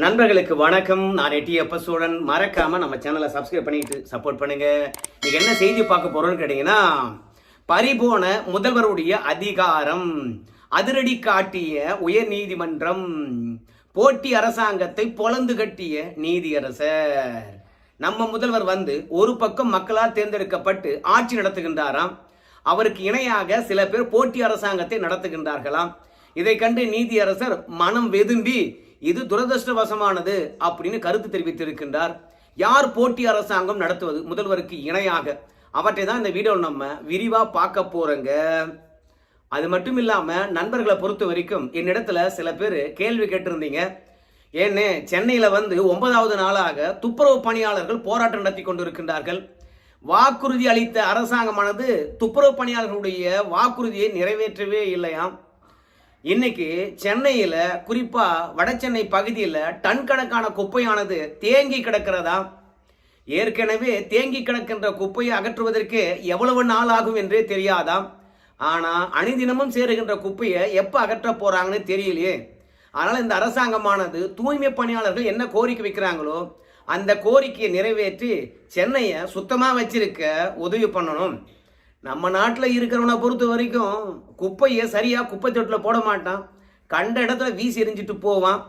நண்பர்களுக்கு வணக்கம். நான் எட்டி எப்ப சூழன். மறக்காம நம்ம சேனலை சப்ஸ்கிரைப் பண்ணிட்டு சப்போர்ட் பண்ணுங்க. நீங்க என்ன செய்தி பார்க்க போறோம்னு கேட்டீங்கன்னா பறிபோன முதல்வருடைய அதிகாரம் அதிரடி காட்டிய உயர் நீதிமன்றம் போட்டி அரசாங்கத்தை பொளந்து கட்டிய நீதியரசர். நம்ம முதல்வர் வந்து ஒரு பக்கம் மக்களால் தேர்ந்தெடுக்கப்பட்டு ஆட்சி நடத்துகின்றாராம். அவருக்கு இணையாக சில பேர் போட்டி அரசாங்கத்தை நடத்துகின்றார்களாம். இதை கண்டு நீதியரசர் மனம் வெதும்பி இது துரதிருஷ்டவசமானது அப்படின்னு கருத்து தெரிவித்திருக்கின்றார். யார் போட்டி அரசாங்கம் நடத்துவது? முதல்வருக்கு இணையாக. அவற்றை தான் இந்த வீடியோவில் நம்ம விரிவாக பார்க்க போறோங்க. அது மட்டும் இல்லாமல் நண்பர்களை பொறுத்த வரைக்கும் என்னிடத்துல சில பேர் கேள்வி கேட்டிருந்தீங்க. ஏன்னு சென்னையில் வந்து ஒன்பதாவது நாளாக துப்புரவு பணியாளர்கள் போராட்டம் நடத்தி கொண்டிருக்கின்றார்கள். வாக்குறுதி அளித்த அரசாங்கமானது துப்புரவு பணியாளர்களுடைய வாக்குறுதியை நிறைவேற்றவே இல்லையாம். இன்னைக்கு சென்னையில் குறிப்பாக வடசென்னை பகுதியில் டன் கணக்கான குப்பையானது தேங்கி கிடக்கிறதா? ஏற்கனவே தேங்கி கிடக்கின்ற குப்பையை அகற்றுவதற்கு எவ்வளவு நாள் ஆகும் என்றே தெரியாதாம் ஆனால் அணிதினமும் சேருகின்ற குப்பையை எப்போ அகற்ற போகிறாங்கன்னு தெரியலையே. அதனால் இந்த அரசாங்கமானது தூய்மை பணியாளர்கள் என்ன கோரிக்கை வைக்கிறாங்களோ அந்த கோரிக்கையை நிறைவேற்றி சென்னையை சுத்தமாக வச்சிருக்க உதவி பண்ணணும். நம்ம நாட்டில் இருக்கிறவனை பொறுத்த வரைக்கும் குப்பையை சரியாக குப்பை தொட்டில் போட மாட்டான். கண்ட இடத்துல வீசி எரிஞ்சிட்டு போவான்.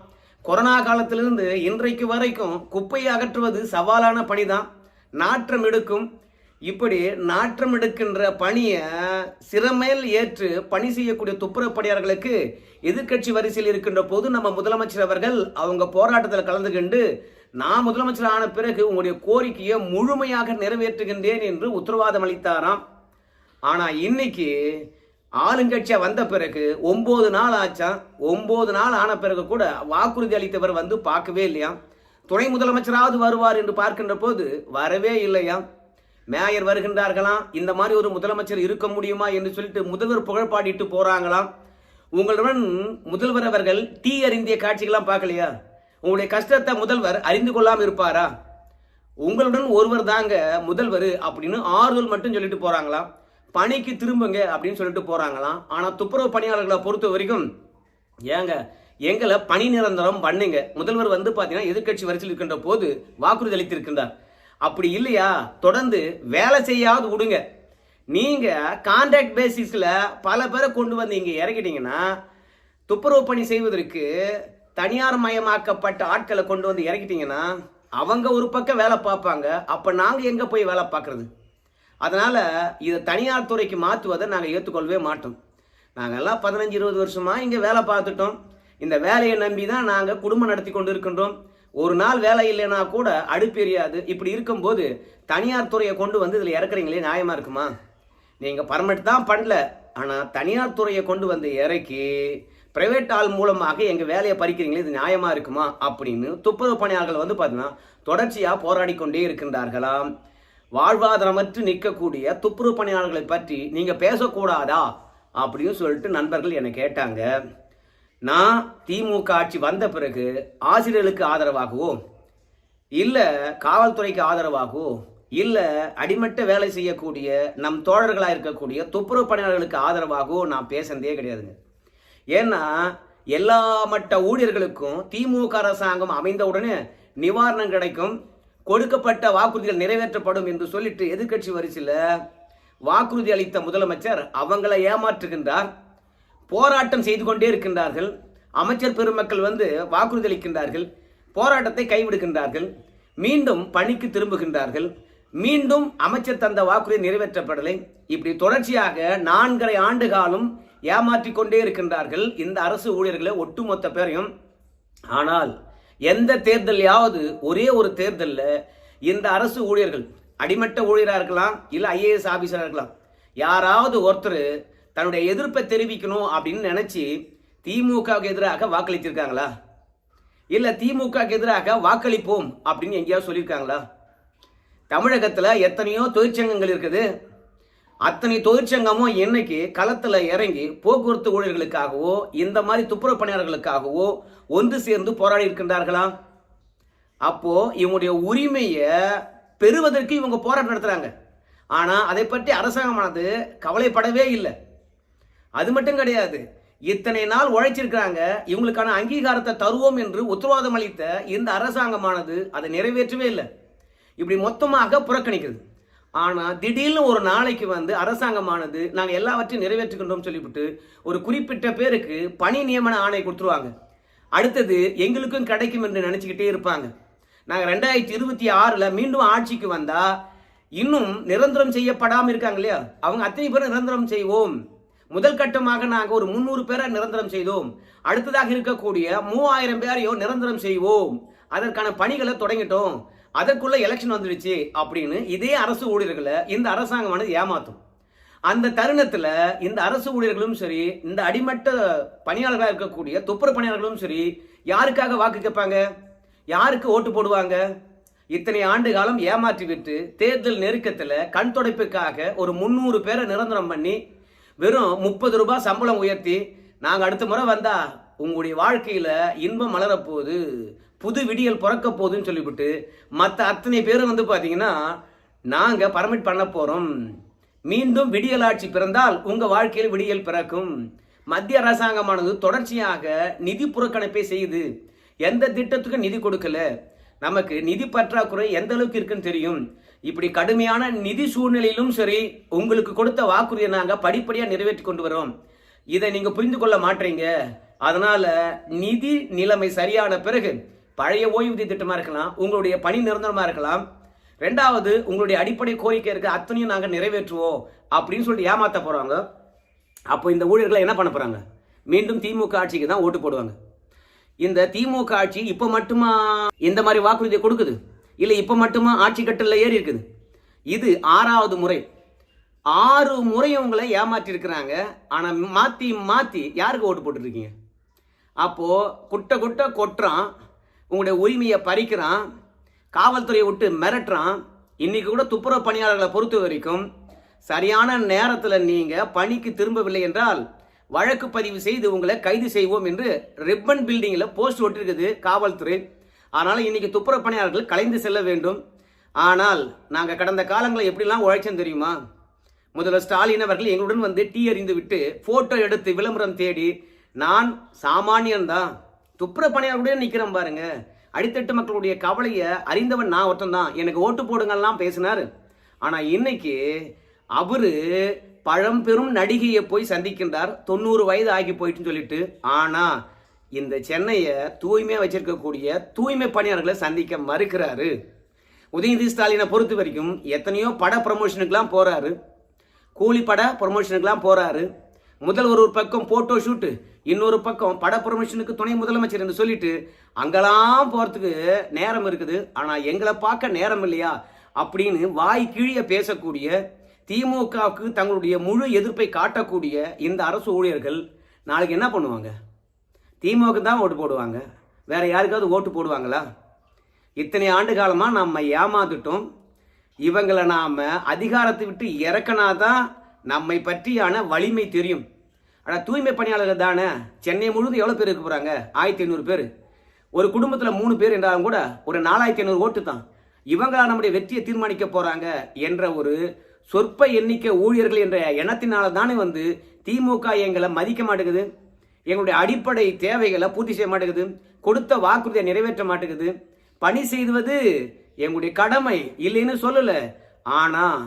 கொரோனா காலத்திலிருந்து இன்றைக்கு வரைக்கும் குப்பையை அகற்றுவது சவாலான பணி தான் நாற்றம் எடுக்கும். இப்படி நாற்றம் எடுக்கின்ற பணியை சிறமேல் ஏற்று பணி செய்யக்கூடிய துப்புரவு எதிர்கட்சி எதிர்க்கட்சி வரிசையில் இருக்கின்ற போது நம்ம முதலமைச்சர் அவர்கள் அவங்க போராட்டத்தில் கலந்துகொண்டு நான் முதலமைச்சர் ஆன பிறகு உங்களுடைய கோரிக்கையை முழுமையாக நிறைவேற்றுகின்றேன் என்று உத்தரவாதம் அளித்தாராம். ஆனால் இன்னைக்கு ஆளுங்கட்சியாக வந்த பிறகு ஒம்பது நாள் ஆச்சாம் ஒம்பது நாள் ஆன பிறகு கூட வாக்குறுதி அளித்தவர் வந்து பார்க்கவே இல்லையா? துணை முதலமைச்சராவது வருவார் என்று பார்க்கின்ற போது வரவே இல்லையா? மேயர் வருகின்றார்களாம் இந்த மாதிரி ஒரு முதலமைச்சர் இருக்க முடியுமா என்று சொல்லிட்டு முதல்வர் புகழ்பாடிட்டு போகிறாங்களாம் போறாங்களாம் உங்களுடன் முதல்வர் அவர்கள் தீ அறிந்திய காட்சிகள்லாம் பார்க்கலையா? உங்களுடைய கஷ்டத்தை முதல்வர் அறிந்து கொள்ளாமல் இருப்பாரா? உங்களுடன் ஒருவர் தாங்க முதல்வர் அப்படின்னு ஆறுதல் மட்டும் சொல்லிட்டு போறாங்களாம் பணிக்கு திரும்புங்க அப்படின்னு சொல்லிட்டு போகிறாங்களாம் ஆனால் துப்புரவு பணியாளர்களை பொறுத்த வரைக்கும் ஏங்க எங்களை பணி நிரந்தரம் பண்ணுங்க. முதல்வர் வந்து பார்த்தீங்கன்னா எதிர்க்கட்சி வரிசையில் இருக்கின்ற போது வாக்குறுதி அளித்திருக்கின்றார். அப்படி இல்லையா? தொடர்ந்து வேலை செய்யாது விடுங்க. நீங்க கான்ட்ராக்ட் பேசிஸ்ல பல பேரை கொண்டு வந்து இங்க இறக்கிட்டீங்கன்னா துப்புரவு பணி செய்வதற்கு தனியார் மயமாக்கப்பட்ட ஆட்களை கொண்டு வந்து இறக்கிட்டீங்கன்னா அவங்க ஒரு பக்கம் வேலை பார்ப்பாங்க. அப்ப நாங்க எங்க போய் வேலை பார்க்கறது? அதனால் இதை தனியார் துறைக்கு மாற்றுவதை நாங்கள் ஏற்றுக்கொள்ளவே மாட்டோம். நாங்கெல்லாம் பதினஞ்சு இருபது வருஷமாக இங்கே வேலை பார்த்துட்டோம். இந்த வேலையை நம்பி தான் நாங்கள் குடும்பம் நடத்தி கொண்டு இருக்கின்றோம் ஒரு நாள் வேலை இல்லைன்னா கூட அடுப்பு எரியாது. இப்படி இருக்கும்போது தனியார் துறையை கொண்டு வந்து இதில் இறக்குறீங்களே நியாயமாக இருக்குமா? நீங்கள் பர்மனெண்ட் தான் பண்ணல. ஆனால் தனியார் துறையை கொண்டு வந்து இறக்கி பிரைவேட் ஆள் மூலமாக எங்கள் வேலையை பறிக்கிறீங்களே இது நியாயமாக இருக்குமா? அப்படின்னு துப்புரவு பணியாளர்கள் வந்து பார்த்தீங்கன்னா தொடர்ச்சியாக போராடி கொண்டே இருக்கின்றார்களாம். வாழ்வாதாரமற்று நிற்கக்கூடிய துப்புரவு பணியாளர்களை பற்றி நீங்கள் பேசக்கூடாதா? அப்படின்னு சொல்லிட்டு நண்பர்கள் என்னை கேட்டாங்க. நான் திமுக ஆட்சி வந்த பிறகு ஆசிரியர்களுக்கு ஆதரவாகவோ இல்லை காவல்துறைக்கு ஆதரவாகவோ இல்லை அடிமட்ட வேலை செய்யக்கூடிய நம் தோழர்களாக இருக்கக்கூடிய துப்புரவு பணியாளர்களுக்கு ஆதரவாகவோ நான் பேசுனதே கிடையாதுங்க. ஏன்னா எல்லா மட்ட ஊழியர்களுக்கும் திமுக அரசாங்கம் அமைந்த உடனே நிவாரணம் கிடைக்கும் கொடுக்கப்பட்ட வாக்குறுதிகள் நிறைவேற்றப்படும் என்று சொல்லிட்டு எதிர்க்கட்சி வரிசையில் வாக்குறுதி அளித்த முதலமைச்சர் அவங்களை ஏமாற்றுகின்றார் போராட்டம் செய்து கொண்டே இருக்கின்றார்கள். அமைச்சர் பெருமக்கள் வந்து வாக்குறுதி அளிக்கின்றார்கள் போராட்டத்தை கைவிடுகின்றார்கள் மீண்டும் பணிக்கு திரும்புகின்றார்கள். மீண்டும் அமைச்சர் தந்த வாக்குறுதி நிறைவேற்றப்படலை. இப்படி தொடர்ச்சியாக நான்கரை ஆண்டு காலம் ஏமாற்றிக் கொண்டே இருக்கின்றார்கள் இந்த அரசு ஊழியர்களை ஒட்டுமொத்த பேரையும். ஆனால் எந்த தேர்தலையாவது ஒரே ஒரு தேர்தலில் இந்த அரசு ஊழியர்கள் அடிமட்ட ஊழியராக இருக்கலாம் இல்லை ஐஏஎஸ் ஆஃபீஸராக இருக்கலாம் யாராவது ஒருத்தர் தன்னுடைய எதிர்ப்பை தெரிவிக்கணும் அப்படின்னு நினச்சி திமுகவுக்கு எதிராக வாக்களித்திருக்காங்களா? இல்லை திமுகவுக்கு எதிராக வாக்களிப்போம் அப்படின்னு எங்கேயாவது சொல்லியிருக்காங்களா? தமிழகத்தில் எத்தனையோ தொழிற்சங்கங்கள் இருக்குது. அத்தனை தொழிற்சங்கமும் இன்னைக்கு களத்தில் இறங்கி போக்குவரத்து ஊழியர்களுக்காகவோ இந்த மாதிரி துப்புரவு பணியாளர்களுக்காகவோ ஒன்று சேர்ந்து போராடி இருக்கின்றார்களா? அப்போ இவங்களுடைய உரிமையை பெறுவதற்கு இவங்க போராட்டம் நடத்துறாங்க. ஆனால் அதை பற்றி அரசாங்கமானது கவலைப்படவே இல்லை. அது மட்டும் கிடையாது. இத்தனை நாள் உழைச்சிருக்கிறாங்க. இவங்களுக்கான அங்கீகாரத்தை தருவோம் என்று உத்தரவாதம் அளித்த இந்த அரசாங்கமானது அதை நிறைவேற்றவே இல்லை. இப்படி மொத்தமாக புறக்கணிக்கிறது. ஆனால் திடீர்னு ஒரு நாளைக்கு வந்து அரசாங்கமானது நாங்கள் எல்லாவற்றையும் நிறைவேற்றுகின்றோம் சொல்லிவிட்டு ஒரு குறிப்பிட்ட பேருக்கு பணி நியமன ஆணை கொடுத்துருவாங்க. அடுத்தது எங்களுக்கும் கிடைக்கும் என்று நினச்சிக்கிட்டே இருப்பாங்க. நாங்கள் ரெண்டாயிரத்தி இருபத்தி ஆறில் மீண்டும் ஆட்சிக்கு வந்தால் இன்னும் நிரந்தரம் செய்யப்படாமல் இருக்காங்க இல்லையா? அவங்க அத்தனை பேரும் நிரந்தரம் செய்வோம். முதல் கட்டமாக நாங்கள் ஒரு முந்நூறு பேரை நிரந்தரம் செய்தோம். அடுத்ததாக இருக்கக்கூடிய மூவாயிரம் பேரையும் நிரந்தரம் செய்வோம். அதற்கான பணிகளை தொடங்கிட்டோம். அதற்குள்ள எலெக்ஷன் வந்துடுச்சு அப்படின்னு இதே அரசு ஊழியர்களை இந்த அரசாங்கமானது ஏமாத்தும். அந்த தருணத்தில் இந்த அரசு ஊழியர்களும் சரி இந்த அடிமட்ட பணியாளர்களாக இருக்கக்கூடிய துப்புரவு பணியாளர்களும் சரி யாருக்காக வாக்கு கேட்பாங்க? யாருக்கு ஓட்டு போடுவாங்க? இத்தனை ஆண்டு காலம் ஏமாற்றி விட்டு தேர்தல் நெருக்கத்தில் கண் துடைப்புக்காக ஒரு முந்நூறு பேரை நிரந்தரம் பண்ணி வெறும் முப்பது ரூபாய் சம்பளம் உயர்த்தி நாங்கள் அடுத்த முறை வந்தா உங்களுடைய வாழ்க்கையில் இன்பம் மலரப்போகுது. புது விடியல் பிறக்க போகுதுன்னு சொல்லிவிட்டு மற்ற அத்தனை பேரும் வந்து பார்த்தீங்கன்னா நாங்கள் பர்மிட் பண்ண போகிறோம் மீண்டும் விடியல் ஆட்சி பிறந்தால் உங்கள் வாழ்க்கையில் விடியல் பிறக்கும். மத்திய அரசாங்கமானது தொடர்ச்சியாக நிதி புறக்கணிப்பை செய்யுது. எந்த திட்டத்துக்கும் நிதி கொடுக்கல. நமக்கு நிதி பற்றாக்குறை எந்த அளவுக்கு இருக்குன்னு தெரியும். இப்படி கடுமையான நிதி சூழ்நிலையிலும் சரி உங்களுக்கு கொடுத்த வாக்குறுதியை நாங்கள் படிப்படியாக நிறைவேற்றி கொண்டு வரோம். இதை நீங்கள் புரிந்து கொள்ள மாட்டீங்க. அதனால நிதி நிலைமை சரியான பிறகு பழைய ஓய்வூதிய திட்டமாக இருக்கலாம் உங்களுடைய பணி நிரந்தரமாக இருக்கலாம். ரெண்டாவது உங்களுடைய அடிப்படை கோரிக்கை இருக்க அத்தனையும் நாங்கள் நிறைவேற்றுவோம் அப்படின்னு சொல்லிட்டு ஏமாற்ற போகிறாங்க அப்போ இந்த ஊழியர்களை என்ன பண்ண போகிறாங்க மீண்டும் திமுக ஆட்சிக்கு தான் ஓட்டு போடுவாங்க. இந்த திமுக ஆட்சி இப்போ மட்டுமா இந்த மாதிரி வாக்குறுதியை கொடுக்குது? இல்லை இப்போ மட்டுமா ஆட்சி கட்டலில் ஏறி இருக்குது? இது ஆறாவது முறை. ஆறு முறை உங்களை ஏமாற்றிருக்கிறாங்க. ஆனால் மாற்றி மாற்றி யாருக்கு ஓட்டு போட்டுருக்கீங்க அப்போது குட்டை குட்டை கொட்டுறான் உங்களுடைய உரிமையை பறிக்கிறான் காவல்துறையை விட்டு மிரட்டுறான். இன்னைக்கு கூட துப்புரவு பணியாளர்களை பொறுத்த வரைக்கும் சரியான நேரத்தில் நீங்கள் பணிக்கு திரும்பவில்லை என்றால் வழக்கு பதிவு செய்து உங்களை கைது செய்வோம் என்று ரிப்பன் பில்டிங்கில் போஸ்ட் ஒட்டிருக்குது காவல்துறை. அதனால் இன்னைக்கு துப்புரவு பணியாளர்கள் கலைந்து செல்ல வேண்டும். ஆனால் நாங்கள் கடந்த காலங்களில் எப்படிலாம் உழைச்சோம் தெரியுமா? முதல்வர் ஸ்டாலின் அவர்கள் எங்களுடன் வந்து டீ அறிந்து விட்டு ஃபோட்டோ எடுத்து விளம்பரம் தேடி நான் சாமானியன்தான். தான் துப்புரவு பணியாளர்களுடைய நிற்கிறேன் பாருங்க. அடித்தட்டு மக்களுடைய கவலையை அறிந்தவன் நான் ஒருத்தன் தான் எனக்கு ஓட்டு போடுங்கலாம் பேசினார். ஆனால் இன்னைக்கு அவரு பழம்பெரும் நடிகையை போய் சந்திக்கின்றார். தொண்ணூறு வயது ஆகி போயிட்டுன்னு சொல்லிட்டு. ஆனால் இந்த சென்னையை தூய்மையாக வச்சிருக்கக்கூடிய தூய்மை பணியாளர்களை சந்திக்க மறுக்கிறாரு. உதயநிதி ஸ்டாலினை பொறுத்த வரைக்கும் எத்தனையோ பட ப்ரமோஷனுக்குலாம் போகிறாரு கூலி பட ப்ரமோஷனுக்கெலாம் போகிறாரு முதல் ஒரு பக்கம் ஃபோட்டோ ஷூட்டு இன்னொரு பக்கம் பட ப்ரொமோஷனுக்கு துணை முதலமைச்சர் என்று சொல்லிட்டு அங்கெல்லாம் போகிறதுக்கு நேரம் இருக்குது. ஆனால் எங்களை பார்க்க நேரம் இல்லையா? அப்படின்னு வாய் கீழே பேசக்கூடிய திமுகவுக்கு தங்களுடைய முழு எதிர்ப்பை காட்டக்கூடிய இந்த அரசு ஊழியர்கள் நாளைக்கு என்ன பண்ணுவாங்க? திமுக தான் ஓட்டு போடுவாங்க. வேற யாருக்காவது ஓட்டு போடுவாங்களா? இத்தனை ஆண்டு காலமாக நம்ம ஏமாந்துட்டோம். இவங்களை நாம் அதிகாரத்தை விட்டு இறக்கினா தான் நம்மை பற்றியான வலிமை தெரியும். ஆனால் தூய்மை பணியாளர்கள் தானே? சென்னை முழுவதும் எவ்வளோ பேர் இருக்க போகிறாங்க ஆயிரத்தி ஐநூறு பேர். ஒரு குடும்பத்தில் மூணு பேர் என்றாலும் கூட ஒரு நாலாயிரத்தி ஐநூறு ஓட்டு தான். இவங்களா நம்முடைய வெற்றியை தீர்மானிக்க போகிறாங்க என்ற ஒரு சொற்ப எண்ணிக்கை ஊழியர்கள் என்ற எண்ணத்தினால தானே வந்து திமுக எங்களை மதிக்க மாட்டேங்குது. எங்களுடைய அடிப்படை தேவைகளை பூர்த்தி செய்ய மாட்டேங்குது. கொடுத்த வாக்குறுதியை நிறைவேற்ற மாட்டேங்குது. பணி செய்வது எங்களுடைய கடமை இல்லைன்னு சொல்லலை. ஆனால்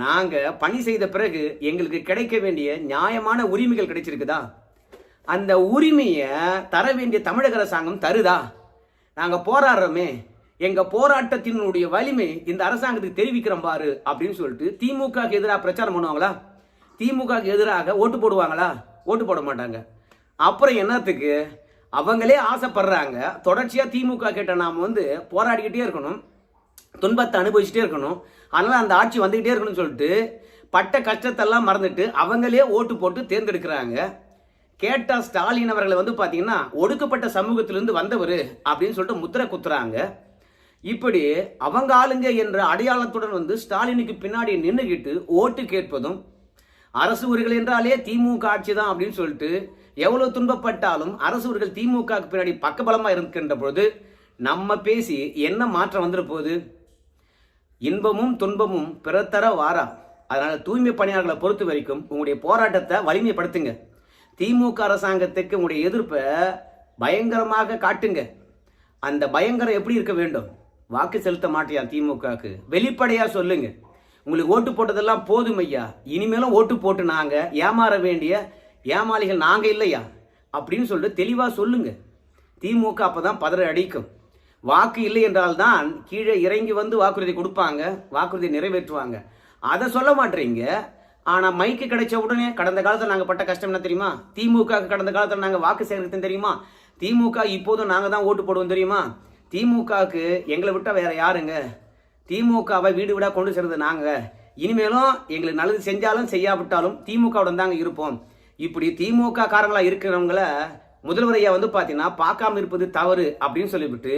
நாங்கள் பணி செய்த பிறகு எங்களுக்கு கிடைக்க வேண்டிய நியாயமான உரிமைகள் கிடைச்சிருக்குதா? அந்த உரிமையை தர வேண்டிய தமிழக அரசாங்கம் தருதா? நாங்கள் போராடுறோமே எங்கள் போராட்டத்தினுடைய வலிமை இந்த அரசாங்கத்துக்கு தெரிவிக்கிறோம் பாரு அப்படின்னு சொல்லிட்டு திமுகவுக்கு எதிராக பிரச்சாரம் பண்ணுவாங்களா? திமுகவுக்கு எதிராக ஓட்டு போடுவாங்களா? ஓட்டு போட மாட்டாங்க. அப்புறம் என்னத்துக்கு? அவங்களே ஆசைப்படுறாங்க. தொடர்ச்சியாக திமுக கிட்ட நாம் வந்து போராடிக்கிட்டே இருக்கணும். துன்பத்தை அனுபவிச்சுட்டே இருக்கணும். அதனால் அந்த ஆட்சி வந்துக்கிட்டே இருக்கணும்னு சொல்லிட்டு பட்ட கஷ்டத்தெல்லாம் மறந்துட்டு அவங்களே ஓட்டு போட்டு தேர்ந்தெடுக்கிறாங்க. கேட்டால் ஸ்டாலின் அவர்களை வந்து பார்த்தீங்கன்னா ஒடுக்கப்பட்ட சமூகத்திலிருந்து வந்தவர் அப்படின்னு சொல்லிட்டு முத்திரை குத்துறாங்க. இப்படி அவங்க ஆளுங்க என்ற அடையாளத்துடன் வந்து ஸ்டாலினுக்கு பின்னாடி நின்றுக்கிட்டு ஓட்டு கேட்பதும் அரசு உரிகள் என்றாலே திமுக ஆட்சி தான் அப்படின்னு சொல்லிட்டு எவ்வளோ துன்பப்பட்டாலும் அரசு உரிகள் திமுகவுக்கு பின்னாடி பக்கபலமாக இருக்கின்ற பொழுது நம்ம பேசி என்ன மாற்றம் வந்துட போகுது? இன்பமும் துன்பமும் பிறத்தர வாரா. அதனால் தூய்மை பணியாளர்களை பொறுத்த வரைக்கும் உங்களுடைய போராட்டத்தை வலிமைப்படுத்துங்க. திமுக அரசாங்கத்துக்கு உங்களுடைய எதிர்ப்பை பயங்கரமாக காட்டுங்க. அந்த பயங்கரம் எப்படி இருக்க வேண்டும்? வாக்கு செலுத்த மாட்டியா திமுகவுக்கு? வெளிப்படையாக சொல்லுங்க. உங்களுக்கு ஓட்டு போட்டதெல்லாம் போதும் ஐயா. இனிமேலும் ஓட்டு போட்டு நாங்கள் ஏமாற வேண்டிய ஏமாளிகள் நாங்கள் இல்லையா? அப்படின்னு சொல்லிட்டு தெளிவாக சொல்லுங்க. திமுக அப்போ தான் பதற அடிக்கும். வாக்கு இல்லை என்றால்தான் கீழே இறங்கி வந்து வாக்குறுதி கொடுப்பாங்க வாக்குறுதி நிறைவேற்றுவாங்க. அதை சொல்ல மாட்டீங்க. ஆனால் மைக்கு கிடைச்ச உடனே கடந்த காலத்தில் நாங்கள் பட்ட கஷ்டம் என்ன தெரியுமா? திமுக கடந்த காலத்தில் நாங்கள் வாக்கு சேகரித்தோம் தெரியுமா? திமுக இப்போதும் நாங்கள் தான் ஓட்டு போடுவோம் தெரியுமா? திமுகவுக்கு எங்களை விட்டால் வேற யாருங்க? திமுகவை வீடு வீடாக கொண்டு சேர்றது நாங்கள் இனிமேலும் எங்களுக்கு நல்லது செஞ்சாலும் செய்யாவிட்டாலும் திமுகவுடன் தாங்க இருப்போம். இப்படி திமுக காரங்களாக இருக்கிறவங்கள முதல்வர் ஐயா வந்து பார்த்தீங்கன்னா பார்க்காம இருப்பது தவறு அப்படின்னு சொல்லிவிட்டு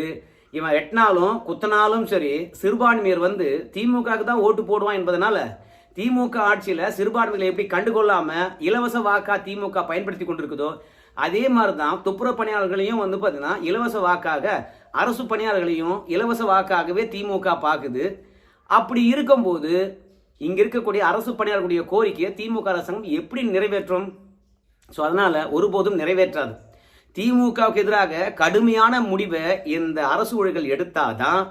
இவன் எட்டினாலும் குத்தினாலும் சரி சிறுபான்மையர் வந்து திமுகவுக்கு தான் ஓட்டு போடுவான் என்பதனால திமுக ஆட்சியில் சிறுபான்மைகளை எப்படி கண்டுகொள்ளாம இலவச வாக்கா திமுக பயன்படுத்தி கொண்டிருக்குதோ அதே மாதிரி தான் துப்புரவு பணியாளர்களையும் வந்து பார்த்தீங்கன்னா இலவச வாக்காக அரசு பணியாளர்களையும் இலவச வாக்காகவே திமுக பார்க்குது அப்படி இருக்கும்போது இங்கே இருக்கக்கூடிய அரசு பணியாளர்களுடைய கோரிக்கையை திமுக அரசாங்கம் எப்படி நிறைவேற்றும்? ஸோ அதனால் ஒருபோதும் நிறைவேற்றாது. திமுகவுக்கு எதிராக கடுமையான முடிவை இந்த அரசு ஊழியர்கள் எடுத்தாதான்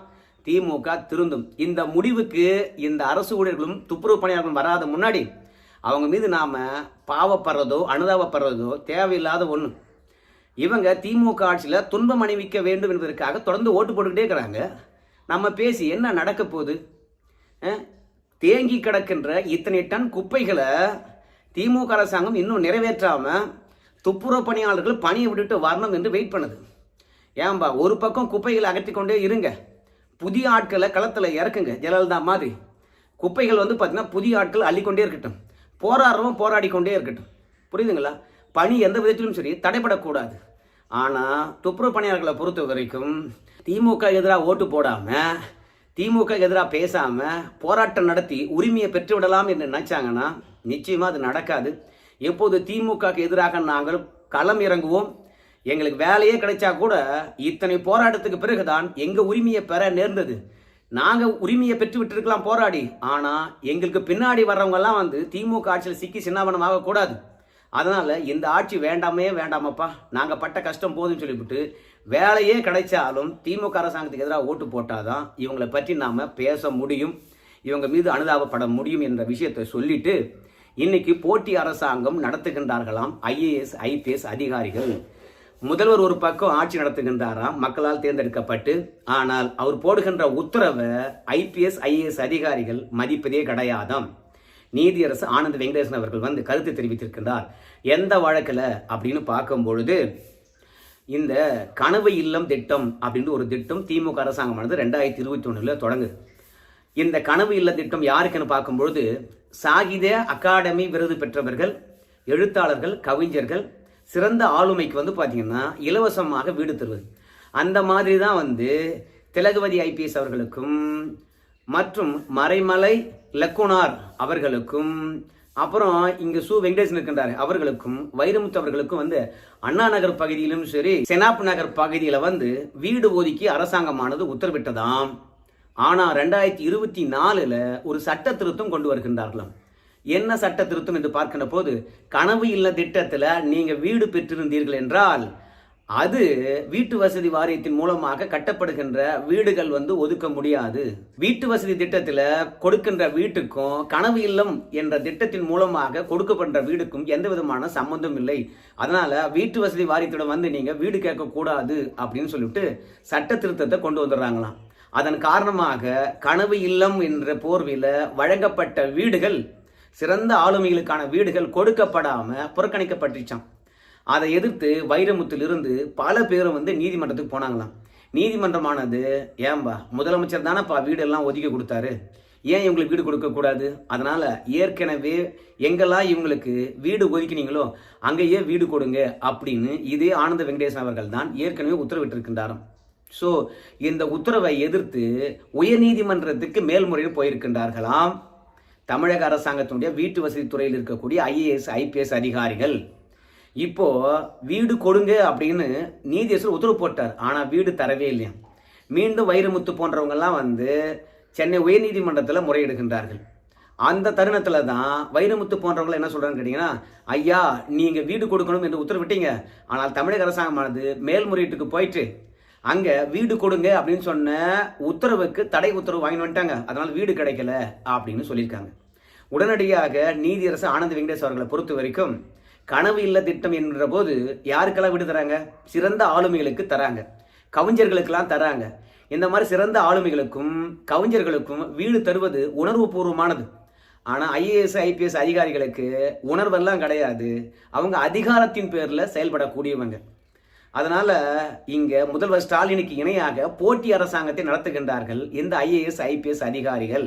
திமுக திருந்தும். இந்த முடிவுக்கு இந்த அரசு ஊழியர்களும் துப்புரவு பணியாளர்களும் வராத முன்னாடி அவங்க மீது நாம் பாவப்படுறதோ அனுதாபப்படுறதோ தேவையில்லாத ஒன்று இவங்க திமுக ஆட்சியில் துன்பம் அணிவிக்க வேண்டும் என்பதற்காக தொடர்ந்து ஓட்டு போட்டுக்கிட்டே இருக்கிறாங்க. நம்ம பேசி என்ன நடக்க போகுது? தேங்கி கிடக்கின்ற இத்தனை டன் குப்பைகளை திமுக அரசாங்கம் இன்னும் நிறைவேற்றாமல் துப்புரவு பணியாளர்கள் பணியை விட்டுட்டு வரணும் என்று வெயிட் பண்ணுது. ஏன்பா ஒரு பக்கம் குப்பைகளை அகற்றி கொண்டே இருங்க. புதிய ஆட்களை களத்தில் இறக்குங்க ஜெயலலிதா மாதிரி. குப்பைகள் வந்து பார்த்தீங்கன்னா புதிய ஆட்கள் அள்ளிக்கொண்டே இருக்கட்டும். போராடுறவன் போராடி கொண்டே இருக்கட்டும். புரியுதுங்களா? பணி எந்த விதத்திலும் சரி தடைபடக்கூடாது. ஆனால் துப்புரவு பணியாளர்களை பொறுத்த வரைக்கும் திமுக எதிராக ஓட்டு போடாமல் திமுக எதிராக பேசாமல் போராட்டம் நடத்தி உரிமையை பெற்றுவிடலாம் என்று நினச்சாங்கன்னா நிச்சயமாக அது நடக்காது. எப்போது திமுகக்கு எதிராக நாங்கள் களம் இறங்குவோம்? எங்களுக்கு வேலையே கிடைச்சா கூட இத்தனை போராட்டத்துக்கு பிறகுதான் எங்க உரிமையை பெற நேர்ந்தது. நாங்கள் உரிமையை பெற்று விட்டுருக்கலாம் போராடி. ஆனால் எங்களுக்கு பின்னாடி வர்றவங்கெல்லாம் வந்து திமுக ஆட்சியில் சிக்கி சின்னாபனம் ஆகக்கூடாது அதனால் இந்த ஆட்சி வேண்டாமே வேண்டாமப்பா. நாங்கள் பட்ட கஷ்டம் போதும்னு சொல்லிவிட்டு வேலையே கிடைச்சாலும் திமுக அரசாங்கத்துக்கு எதிராக ஓட்டு போட்டால் தான் இவங்களை பற்றி நாம் பேச முடியும். இவங்க மீது அனுதாபப்பட முடியும் என்ற விஷயத்தை சொல்லிட்டு இன்னைக்கு போட்டி அரசாங்கம் நடத்துகின்றார்களாம். ஐஏஎஸ் ஐபிஎஸ் அதிகாரிகள். முதல்வர் ஒரு பக்கம் ஆட்சி நடத்துகின்றாராம் மக்களால் தேர்ந்தெடுக்கப்பட்டு ஆனால் அவர் போடுகின்ற உத்தரவை ஐபிஎஸ் ஐஏஎஸ் அதிகாரிகள் மதிப்பதே கிடையாதாம். நீதியரசு ஆனந்த் வெங்கடேசன் அவர்கள் வந்து கருத்து தெரிவித்திருக்கின்றார். எந்த வழக்கில் அப்படின்னு பார்க்கும் பொழுது இந்த கனவு இல்லம் திட்டம் அப்படின்னு ஒரு திட்டம் திமுக அரசாங்கமானது ரெண்டாயிரத்தி இருபத்தி ஒன்றில் தொடங்குது. இந்த கனவு இல்ல திட்டம் யாருக்குன்னு பார்க்கும்பொழுது சாகித்ய அகாடமி விருது பெற்றவர்கள் எழுத்தாளர்கள் கவிஞர்கள் சிறந்த ஆளுமைக்கு வந்து பார்த்தீங்கன்னா இலவசமாக வீடு தருவது. அந்த மாதிரி தான் வந்து திலகவதி ஐபிஎஸ் அவர்களுக்கும் மற்றும் மறைமலை லக்குனார் அவர்களுக்கும் அப்புறம் இங்கே சு வெங்கடேசன் இருக்கின்றார் அவர்களுக்கும் வைரமுத்து அவர்களுக்கும் வந்து அண்ணா நகர் பகுதியிலும் சரி செனாப் நகர் பகுதியில் வந்து வீடு ஒதுக்கி அரசாங்கமானது உத்தரவிட்டதாம். ஆனால் ரெண்டாயிரத்தி இருபத்தி நாலில் ஒரு சட்ட திருத்தம் கொண்டு வருகின்றார்களாம். என்ன சட்ட திருத்தம் என்று பார்க்கின்ற போது கனவு இல்ல திட்டத்தில் நீங்கள் வீடு பெற்றிருந்தீர்கள் என்றால் அது வீட்டு வசதி வாரியத்தின் மூலமாக கட்டப்படுகின்ற வீடுகள் வந்து ஒதுக்க முடியாது. வீட்டு வசதி திட்டத்தில் கொடுக்கின்ற வீட்டுக்கும் கனவு இல்லம் என்ற திட்டத்தின் மூலமாக கொடுக்கப்படுற வீடுக்கும் எந்த விதமான சம்பந்தம் இல்லை. அதனால வீட்டு வசதி வாரியத்திடம் வந்து நீங்க வீடு கேட்கக்கூடாது அப்படின்னு சொல்லிட்டு சட்ட திருத்தத்தை கொண்டு வந்துடுறாங்களாம். அதன் காரணமாக கனவு இல்லம் என்ற போர்வையில் வழங்கப்பட்ட வீடுகள் சிறந்த ஆளுமைகளுக்கான வீடுகள் கொடுக்கப்படாமல் புறக்கணிக்கப்பட்டுச்சான் அதை எதிர்த்து வைரமுத்திலிருந்து பல பேரும் வந்து நீதிமன்றத்துக்கு போனாங்களாம். நீதிமன்றமானது ஏன்பா முதலமைச்சர் தானேப்பா வீடெல்லாம் ஒதுக்கி கொடுத்தாரு. ஏன் இவங்களுக்கு வீடு கொடுக்கக்கூடாது அதனால் ஏற்கனவே எங்கெல்லாம் இவங்களுக்கு வீடு ஒதுக்கினீங்களோ அங்கேயே வீடு கொடுங்க அப்படின்னு இதே ஆனந்த வெங்கடேசன் அவர்கள் தான் ஏற்கனவே உத்தரவிட்டிருக்கின்றாராம். ஸோ இந்த உத்தரவை எதிர்த்து உயர்நீதிமன்றத்துக்கு மேல்முறையில் போயிருக்கின்றார்களாம் தமிழக அரசாங்கத்தினுடைய வீட்டு வசதி துறையில் இருக்கக்கூடிய ஐஏஎஸ் ஐபிஎஸ் அதிகாரிகள். இப்போ வீடு கொடுங்க அப்படின்னு நீதியரசர் உத்தரவு போட்டார். ஆனால் வீடு தரவே இல்லையா? மீண்டும் வைரமுத்து போன்றவங்கெல்லாம் வந்து சென்னை உயர்நீதிமன்றத்தில் முறையிடுகின்றார்கள். அந்த தருணத்தில் தான் வைரமுத்து போன்றவங்களை என்ன சொல்றாங்கன்னு கேட்டிங்கன்னா ஐயா நீங்கள் வீடு கொடுக்கணும் என்று உத்தரவிட்டீங்க. ஆனால் தமிழக அரசாங்கமானது மேல்முறையீட்டுக்கு போயிட்டு அங்கே வீடு கொடுங்க அப்படின்னு சொன்ன உத்தரவுக்கு தடை உத்தரவு வாங்கி வந்துட்டாங்க. அதனால் வீடு கிடைக்கல அப்படின்னு சொல்லியிருக்காங்க. உடனடியாக நீதியரசு ஆனந்த் வெங்கடேஷ் அவர்களை பொறுத்த வரைக்கும் கனவு இல்ல திட்டம் என்ற போது யாருக்கெல்லாம் வீடு தராங்க? சிறந்த ஆளுமைகளுக்கு தராங்க. கவிஞர்களுக்கெல்லாம் தராங்க. இந்த மாதிரி சிறந்த ஆளுமைகளுக்கும் கவிஞர்களுக்கும் வீடு தருவது உணர்வுபூர்வமானது. ஆனால் ஐஏஎஸ் ஐபிஎஸ் அதிகாரிகளுக்கு உணர்வெல்லாம் கிடையாது. அவங்க அதிகாரத்தின் பேரில் செயல்படக்கூடியவங்க. அதனால இங்க முதல்வர் ஸ்டாலினுக்கு இணையாக போட்டி அரசாங்கத்தை நடத்துகின்றார்கள் இந்த ஐஏஎஸ் ஐபிஎஸ் அதிகாரிகள்.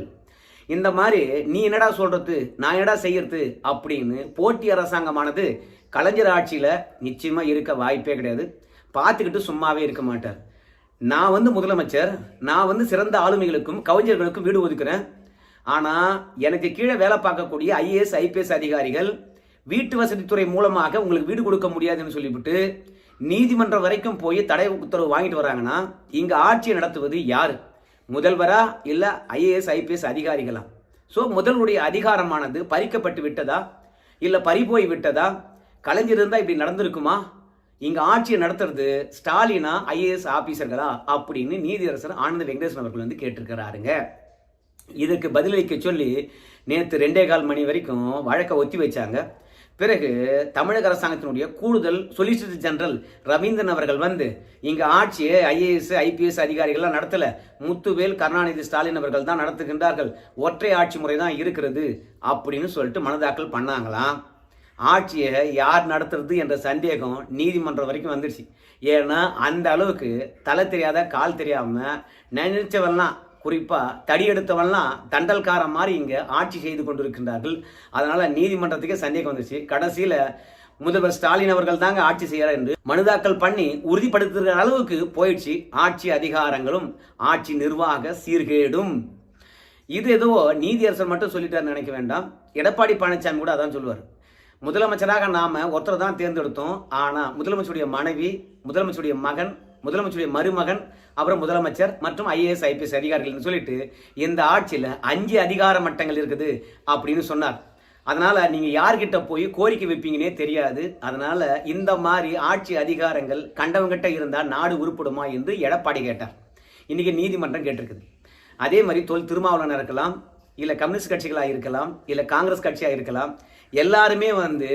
இந்த மாதிரி நீ என்னடா சொல்றது? நான் என்னடா செய்யறது? அப்படின்னு போட்டி அரசாங்கமானது கலைஞர் ஆட்சியில நிச்சயமா இருக்க வாய்ப்பே கிடையாது. பார்த்துக்கிட்டு சும்மாவே இருக்க மாட்டார். நான் வந்து முதலமைச்சர் நான் வந்து சிறந்த ஆளுமைகளுக்கும் கவிஞர்களுக்கும் வீடு ஒதுக்குறேன். ஆனா எனக்கு கீழே வேலை பார்க்கக்கூடிய ஐஏஎஸ் ஐபிஎஸ் அதிகாரிகள் வீட்டு வசதித்துறை மூலமாக உங்களுக்கு வீடு கொடுக்க முடியாதுன்னு சொல்லிவிட்டு நீதிமன்றம் வரைக்கும் போய் தடை உத்தரவு வாங்கிட்டு வராங்கன்னா இங்கே ஆட்சியை நடத்துவது யார்? முதல்வரா இல்லை ஐஏஎஸ் ஐபிஎஸ் அதிகாரிகளா? ஸோ முதல்வருடைய அதிகாரமானது பறிக்கப்பட்டு விட்டதா? இல்லை பறிபோய் விட்டதா? கலைஞர் இருந்தால் இப்படி நடந்திருக்குமா? இங்கே ஆட்சியை நடத்துறது ஸ்டாலினா ஐஏஎஸ் ஆஃபீஸர்களா அப்படின்னு நீதியரசர் ஆனந்த வெங்கடேசன் அவர்கள் வந்து கேட்டிருக்கிறாருங்க. இதுக்கு பதிலளிக்க சொல்லி நேற்று ரெண்டே கால் மணி வரைக்கும் வழக்கை ஒத்தி வச்சாங்க. பிறகு தமிழக அரசாங்கத்தினுடைய கூடுதல் சொலிசிட்டர் ஜெனரல் ரவீந்திரன் அவர்கள் வந்து இங்கே ஆட்சியை ஐஏஎஸ் ஐபிஎஸ் அதிகாரிகள்லாம் நடத்தலை. முத்துவேல் கருணாநிதி ஸ்டாலின் அவர்கள் தான் நடத்துகின்றார்கள். ஒற்றை ஆட்சி முறை தான் இருக்கிறது அப்படின்னு சொல்லிட்டு மனதாக்கல் பண்ணாங்களாம். ஆட்சியை யார் நடத்துறது என்ற சந்தேகம் நீதிமன்றம் வரைக்கும் வந்துடுச்சு ஏன்னா அந்த அளவுக்கு தலை தெரியாத கால் தெரியாமல் நினைச்சவெல்லாம் குறிப்பாக தடி எடுத்தவன்லாம் தண்டல்காரன் மாதிரி இங்கே ஆட்சி செய்து கொண்டிருக்கின்றார்கள். அதனால் நீதிமன்றத்துக்கே சந்தேகம் வந்துச்சு கடைசியில் முதல்வர் ஸ்டாலின் அவர்கள் தாங்க ஆட்சி செய்கிறார் என்று மனுதாக்கல் பண்ணி உறுதிப்படுத்துகிற அளவுக்கு போயிடுச்சு. ஆட்சி அதிகாரங்களும் ஆட்சி நிர்வாக சீர்கேடும். இது ஏதோ நீதியரசர் மட்டும் சொல்லிட்டார் நினைக்க வேண்டாம். எடப்பாடி பழனிசாமி கூட அதான் சொல்லுவார். முதலமைச்சராக நாம் ஒருத்தர் தான் தேர்ந்தெடுத்தோம். ஆனால் முதலமைச்சருடைய மனைவி முதலமைச்சருடைய மகன் முதலமைச்சருடைய மருமகன் அப்புறம் முதலமைச்சர் மற்றும் ஐஏஎஸ் ஐபிஎஸ் அதிகாரிகள்னு சொல்லிட்டு இந்த ஆட்சியில் அஞ்சு அதிகார மட்டங்கள் இருக்குது அப்படின்னு சொன்னார். அதனால் நீங்கள் யார்கிட்ட போய் கோரிக்கை வைப்பீங்கன்னே தெரியாது. அதனால் இந்த மாதிரி ஆட்சி அதிகாரங்கள் கண்டவங்கிட்ட இருந்தால் நாடு உருப்படுமா என்று எடப்பாடி கேட்டார். இன்றைக்கி நீதிமன்றம் கேட்டிருக்குது. அதே மாதிரி தொல் திருமாவளவனாக இருக்கலாம் இல்லை கம்யூனிஸ்ட் கட்சிகளாக இருக்கலாம் இல்லை காங்கிரஸ் கட்சியாக இருக்கலாம் எல்லாருமே வந்து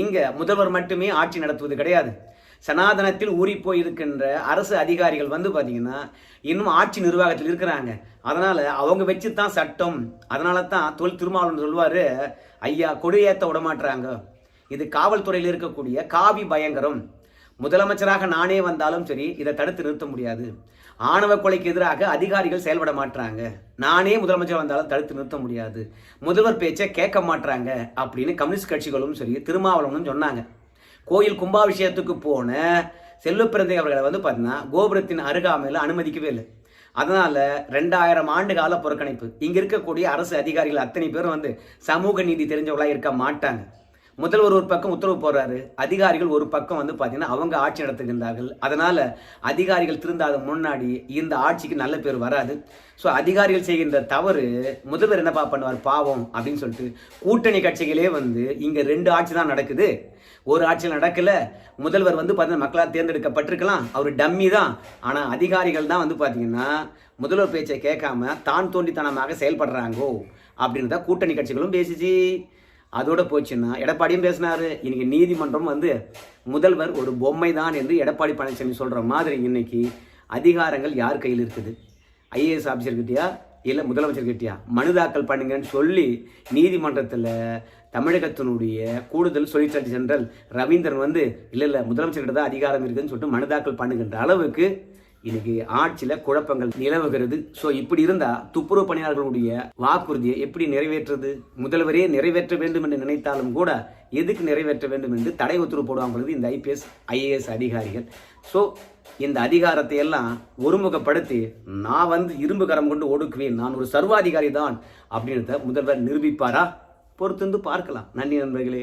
இங்கே முதல்வர் மட்டுமே ஆட்சி நடத்துவது கிடையாது. சனாதனத்தில் ஊறி போயிருக்கின்ற அரசு அதிகாரிகள் வந்து பார்த்தீங்கன்னா இன்னும் ஆட்சி நிர்வாகத்தில் இருக்கிறாங்க. அதனால் அவங்க வச்சு தான் சட்டம். அதனால தான் தொல் திருமாவளவன் சொல்வார் ஐயா கொடியேற்ற விடமாட்டுறாங்க இது காவல்துறையில் இருக்கக்கூடிய காவி பயங்கரம். முதலமைச்சராக நானே வந்தாலும் சரி இதை தடுத்து நிறுத்த முடியாது. ஆணவ கொலைக்கு எதிராக அதிகாரிகள் செயல்பட மாட்டாங்க நானே முதலமைச்சர் வந்தாலும் தடுத்து நிறுத்த முடியாது. முதல்வர் பேச்சை கேட்க மாட்டாங்க அப்படின்னு கம்யூனிஸ்ட் கட்சிகளும் சரி திருமாவளவனும் சொன்னாங்க. கோயில் கும்பாபிஷேகத்துக்கு போன செல்வப்பிரந்தை அவர்களை வந்து பார்த்தீங்கன்னா கோபுரத்தின் அருகாமையில் அனுமதிக்கவே இல்லை. அதனால் ரெண்டாயிரம் ஆண்டு கால புறக்கணிப்பு. இங்கே இருக்கக்கூடிய அரசு அதிகாரிகள் அத்தனை பேரும் வந்து சமூக நீதி தெரிஞ்சவங்களாக இருக்க மாட்டாங்க. முதல்வர் ஒரு பக்கம் உத்தரவு போடுறாரு அதிகாரிகள் ஒரு பக்கம் வந்து பார்த்தீங்கன்னா அவங்க ஆட்சி நடத்துகின்றார்கள் அதனால் அதிகாரிகள் திருந்தாத முன்னாடி இந்த ஆட்சிக்கு நல்ல பேர் வராது. ஸோ அதிகாரிகள் செய்கின்ற தவறு முதல்வர் என்னப்பா பண்ணுவார் பாவம் அப்படின்னு சொல்லிட்டு கூட்டணி கட்சிகளே வந்து இங்கே ரெண்டு ஆட்சி தான் நடக்குது. ஒரு ஆட்சியில் நடக்கல முதல்வர் வந்து பார்த்தீங்கன்னா மக்களால் தேர்ந்தெடுக்கப்பட்டிருக்கலாம் அவர் டம்மி தான். ஆனால் அதிகாரிகள் தான் வந்து பார்த்தீங்கன்னா முதல்வர் பேச்சை கேட்காம தான் தோண்டித்தனமாக செயல்படுறாங்கோ அப்படின்னு தான் கூட்டணி கட்சிகளும் பேசிச்சு. அதோட போச்சுன்னா எடப்பாடியும் பேசினார். இன்னைக்கு நீதிமன்றம் வந்து முதல்வர் ஒரு பொம்மை தான் என்று எடப்பாடி பழனிசாமி சொல்கிற மாதிரி இன்னைக்கு அதிகாரங்கள் யார் கையில் இருக்குது? ஐஏஎஸ் ஆஃபீஸர்கிட்டயா இல்லை முதலமைச்சர்கிட்டயா மனு தாக்கல் பண்ணுங்கன்னு சொல்லி நீதிமன்றத்தில் தமிழகத்தினுடைய கூடுதல் சொலிசிட்டர் ஜெனரல் ரவீந்திரன் வந்து இல்லை இல்லை முதலமைச்சர்கிட்ட தான் அதிகாரம் இருக்குதுன்னு சொல்லிட்டு மனு தாக்கல் பண்ணுகின்ற அளவுக்கு இன்னைக்கு ஆட்சியில குழப்பங்கள் நிலவுகிறது. ஸோ இப்படி இருந்தா துப்புரவு பணியாளர்களுடைய வாக்குறுதியை எப்படி நிறைவேற்றுறது? முதல்வரே நிறைவேற்ற வேண்டும் என்று நினைத்தாலும் கூட எதுக்கு நிறைவேற்ற வேண்டும் என்று தடை உத்தரவு போடுவாங்கிறது இந்த ஐபிஎஸ் ஐஏஎஸ் அதிகாரிகள். ஸோ இந்த அதிகாரத்தை எல்லாம் ஒருமுகப்படுத்தி நான் வந்து இரும்பு கரம் கொண்டு ஒடுக்குவேன் நான் ஒரு சர்வாதிகாரி தான் அப்படின்றத முதல்வர் நிரூபிப்பாரா? பொறுத்திருந்து பார்க்கலாம். நன்றி நண்பர்களே.